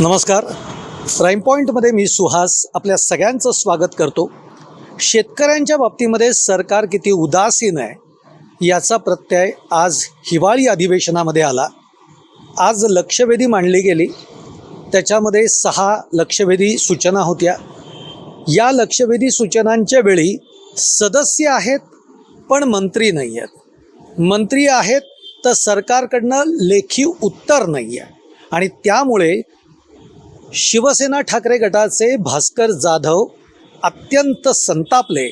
नमस्कार. प्राईम पॉईंटमध्ये मी सुहास आपल्या सगळ्यांचं स्वागत करतो. शेतकऱ्यांच्या बाबतीमध्ये सरकार किती उदासीन आहे याचा प्रत्यय आज हिवाळी अधिवेशनामध्ये आला. आज लक्षवेधी मांडली गेली. त्याच्यामध्ये सहा लक्षवेधी सूचना होत्या. या लक्षवेधी सूचनांच्या वेळी सदस्य आहेत पण मंत्री नाही आहेत मंत्री आहेत तर सरकारकडनं लेखी उत्तर नाही आहे आणि त्यामुळे शिवसेना ठाकरे गटाचे भास्कर जाधव अत्यंत संतापले.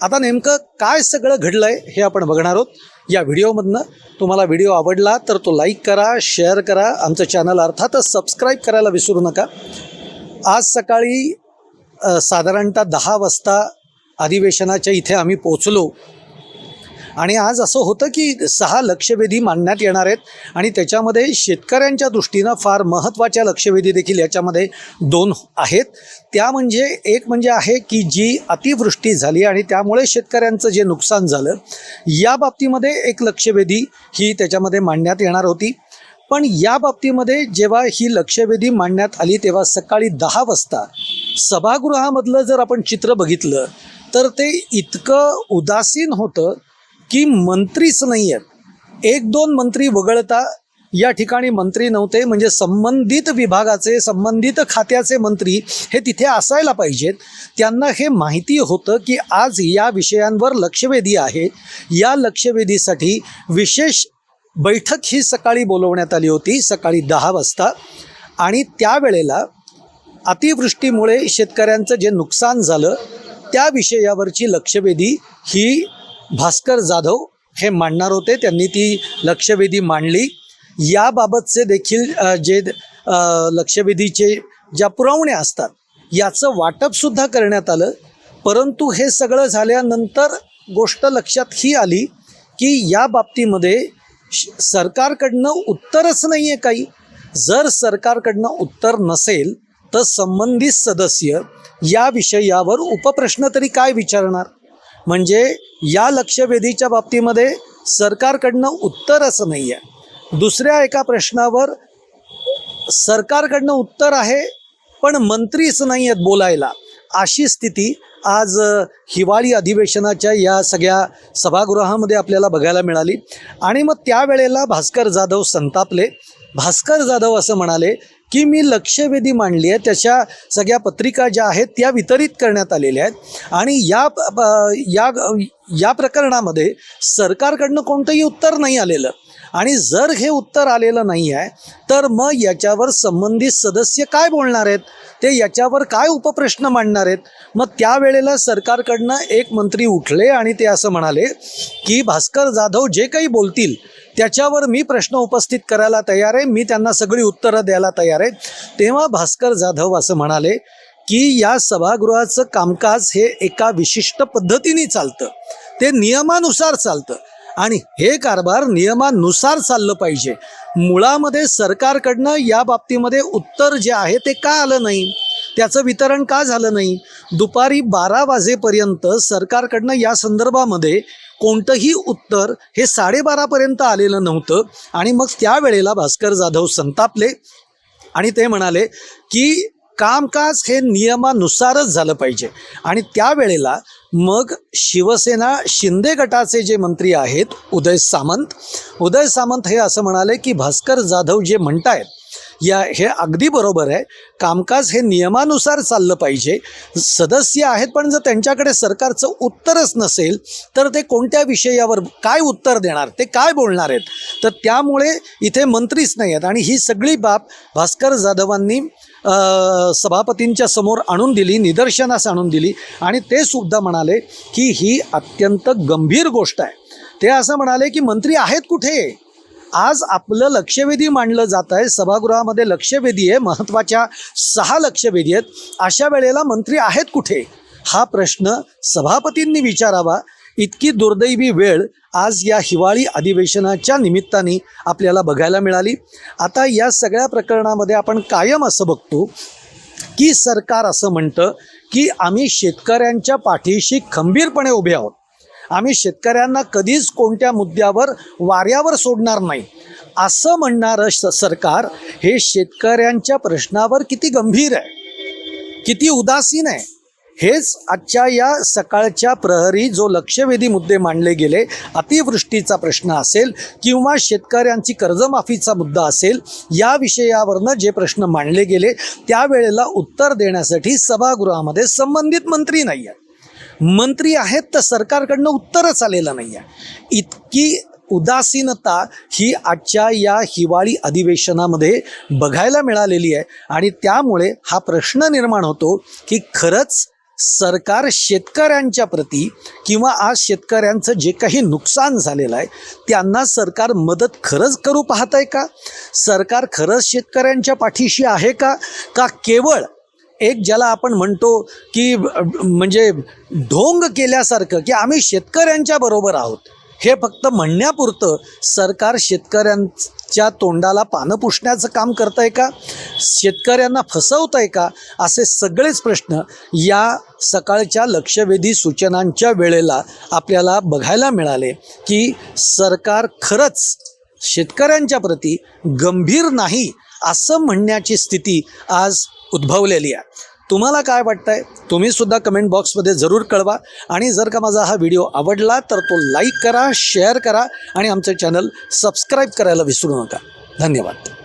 आता नेमकं काय सगळं घडलं आहे हे आपण बघणार आहोत. या व्हिडिओमधनं तुम्हाला व्हिडिओ आवडला तर तो लाईक करा शेअर करा आमचं चॅनल अर्थातच सबस्क्राईब करायला विसरू नका. आज सकाळी साधारणतः दहा वाजता अधिवेशनाच्या इथे आम्ही पोचलो आणि आज असं होतं की सहा लक्षवेधी मांडण्यात येणार आहेत आणि त्याच्यामध्ये शेतकऱ्यांच्या दृष्टीनं फार महत्त्वाच्या लक्षवेधी देखील याच्यामध्ये दोन आहेत. त्या म्हणजे एक म्हणजे आहे की जी अतिवृष्टी झाली आणि त्यामुळे शेतकऱ्यांचं जे नुकसान झालं या बाबतीमध्ये एक लक्षवेधी ही त्याच्यामध्ये मांडण्यात येणार होती. पण या बाबतीमध्ये जेव्हा ही लक्षवेधी मांडण्यात आली तेव्हा सकाळी दहा वाजता सभागृहामधलं जर आपण चित्र बघितलं तर ते इतकं उदासीन होतं की मंत्रीच नाही आहेत एक दोन मंत्री वगळता या ठिकाणी मंत्री नव्हते म्हणजे संबंधित विभागाचे संबंधित खात्याचे मंत्री हे तिथे असायला पाहिजेत. त्यांना हे माहिती होतं की आज या विषयांवर लक्षवेधी आहे. या लक्षवेधीसाठी विशेष बैठक ही सकाळी बोलवण्यात आली होती सकाळी दहा वाजता. आणि त्यावेळेला अतिवृष्टीमुळे शेतकऱ्यांचं जे नुकसान झालं त्या विषयावरची लक्षवेधी ही भास्कर जाधव हे मांडणार होते. त्यांनी ती लक्षवेधी मांडली. याबाबतचे देखील जे लक्षवेधीचे ज्या पुरवण्या असतात याचं वाटपसुद्धा करण्यात आलं. परंतु हे सगळं झाल्यानंतर गोष्ट लक्षात ही आली की या बाबतीमध्ये श- सरकारकडनं उत्तरच नाही आहे काही. जर सरकारकडनं उत्तर नसेल तर संबंधित सदस्य या विषयावर उपप्रश्न तरी काय विचारणार? म्हणजे या लक्षवेधीच्या बाबतीमध्ये सरकारकडनं असं नाही आहे दुसऱ्या एका प्रश्नावर सरकारकडनं उत्तर आहे पण मंत्रीच नाही आहेत बोलायला. अशी स्थिती आज हिवाळी अधिवेशनाच्या या सगळ्या सभागृहामध्ये आपल्याला बघायला मिळाली. आणि मग त्यावेळेला भास्कर जाधव संतापले. भास्कर जाधव असं म्हणाले की मी लक्षवेधी मांडली आहे. त्याच्या सगळ्या पत्रिका ज्या आहेत त्या वितरित करण्यात आलेल्या आहेत. आणि या या या प्रकरणामध्ये सरकारकडनं कोणतंही उत्तर नाही आलेलं. आणि जर हे उत्तर आलेलं नाही आहे तर मग याच्यावर संबंधित सदस्य काय बोलणार आहेत? ते याच्यावर काय उपप्रश्न मांडणार आहेत? मग त्यावेळेला सरकारकडनं एक मंत्री उठले आणि ते असं म्हणाले की भास्कर जाधव जे काही बोलतील त्याच्यावर मी प्रश्न उपस्थित करायला तयार आहे. मी त्यांना सगळी उत्तरं द्यायला तयार आहे. तेव्हा भास्कर जाधव असं म्हणाले की या सभागृहाचं कामकाज हे एका विशिष्ट पद्धतीने चालतं. ते नियमानुसार चालतं. आणि हे कारभार नियमानुसार चाललं पाहिजे. मुळामध्ये सरकारकडनं या बाबतीमध्ये उत्तर जे आहे ते का आलं नाही? त्याचं वितरण का झालं नाही? दुपारी बारा वाजेपर्यंत सरकारकडनं या संदर्भामध्ये कोणतंही उत्तर हे साडेबारापर्यंत आलेलं नव्हतं. आणि मग त्यावेळेला भास्कर जाधव संतापले आणि ते म्हणाले की कामकाज हे नियमानुसारच झालं पाहिजे. आणि त्यावेळेला मग शिवसेना शिंदे गटाचे जे मंत्री आहेत उदय सामंत उदय सामंत हे असं म्हणाले की भास्कर जाधव जे म्हणतायत या हे अगदी बरोबर आहे. कामकाज हे नियमानुसार चाललं पाहिजे. सदस्य आहेत पण जर त्यांच्याकडे सरकारचं उत्तरच नसेल तर ते कोणत्या विषयावर काय उत्तर देणार ते काय बोलणार आहेत? तर त्यामुळे इथे मंत्रीच नाही आहेत. आणि ही सगळी बाब भास्कर जाधवांनी सभापतींच्या समोर आणून दिली निदर्शनास आणून दिली. आणि ते सुद्धा म्हणाले की ही अत्यंत गंभीर गोष्ट आहे. ते असं म्हणाले की मंत्री आहेत कुठे? आज आपलं लक्षवेधी मांडलं जात आहे. सभागृहामध्ये लक्षवेधी आहे. महत्त्वाच्या सहा लक्षवेधी आहेत. अशा वेळेला मंत्री आहेत कुठे? हा प्रश्न सभापतींनी विचारावा. इतकी दुर्दैवी वेळ आज या हिवाळी अधिवेशनाच्या निमित्ताने आपल्याला बघायला मिळाली. आता या सगळ्या प्रकरणामध्ये आपण कायम असं बघतो की सरकार असं म्हणतं की आम्ही शेतकऱ्यांच्या पाठीशी खंबीरपणे उभे आहोत. आम्ही शेतकऱ्यांना कधीच कोणत्या मुद्द्यावर वाऱ्यावर सोडणार नाही. असं म्हणणारं स- सरकार हे शेतकऱ्यांच्या प्रश्नावर किती गंभीर आहे किती उदासीन आहे हेच आजच्या या सकाळच्या प्रहरी जो लक्षवेधी मुद्दे मांडले गेले अतिवृष्टीचा प्रश्न असेल किंवा शेतकऱ्यांची कर्जमाफीचा मुद्दा असेल या विषयावरनं जे प्रश्न मांडले गेले त्यावेळेला उत्तर देण्यासाठी सभागृहामध्ये संबंधित मंत्री नाही आहेत मंत्री आहेत तर सरकारकडनं उत्तरच आलेलं नाही आहे इतकी उदासीनता ही आजच्या या हिवाळी अधिवेशनामध्ये बघायला मिळालेली आहे आणि त्यामुळे हा प्रश्न निर्माण होतो की खरंच सरकार शेतकऱ्यांच्या प्रती किंवा आज शेतकऱ्यांचं जे काही नुकसान झालेलं आहे त्यांना सरकार मदत खरंच करू पाहत आहे का? सरकार खरंच शेतकऱ्यांच्या पाठीशी आहे का? का केवळ एक ज्याला आपण म्हणतो की म्हणजे ढोंग केल्यासारखं की आम्ही शेतकऱ्यांच्या बरोबर आहोत. हे फक्त म्हणण्यापुरतं सरकार शेतकऱ्यांच्या तोंडाला पानं पुसण्याचं काम करत आहे का? शेतकऱ्यांना फसवत आहे का? असे सगळेच प्रश्न या सकाळच्या लक्षवेधी सूचनांच्या वेळेला आपल्याला बघायला मिळाले की सरकार खरंच शेतकऱ्यांच्या प्रती गंभीर नाही असं म्हणण्याची स्थिती आज उद्भवलेली आहे. तुम्हाला काय वाटतंय? आहे तुम्हीसुद्धा कमेंट बॉक्समध्ये जरूर कळवा. आणि जर का माझा हा व्हिडिओ आवडला तर तो लाईक करा शेअर करा आणि आमचं चॅनल सबस्क्राईब करायला विसरू नका. धन्यवाद.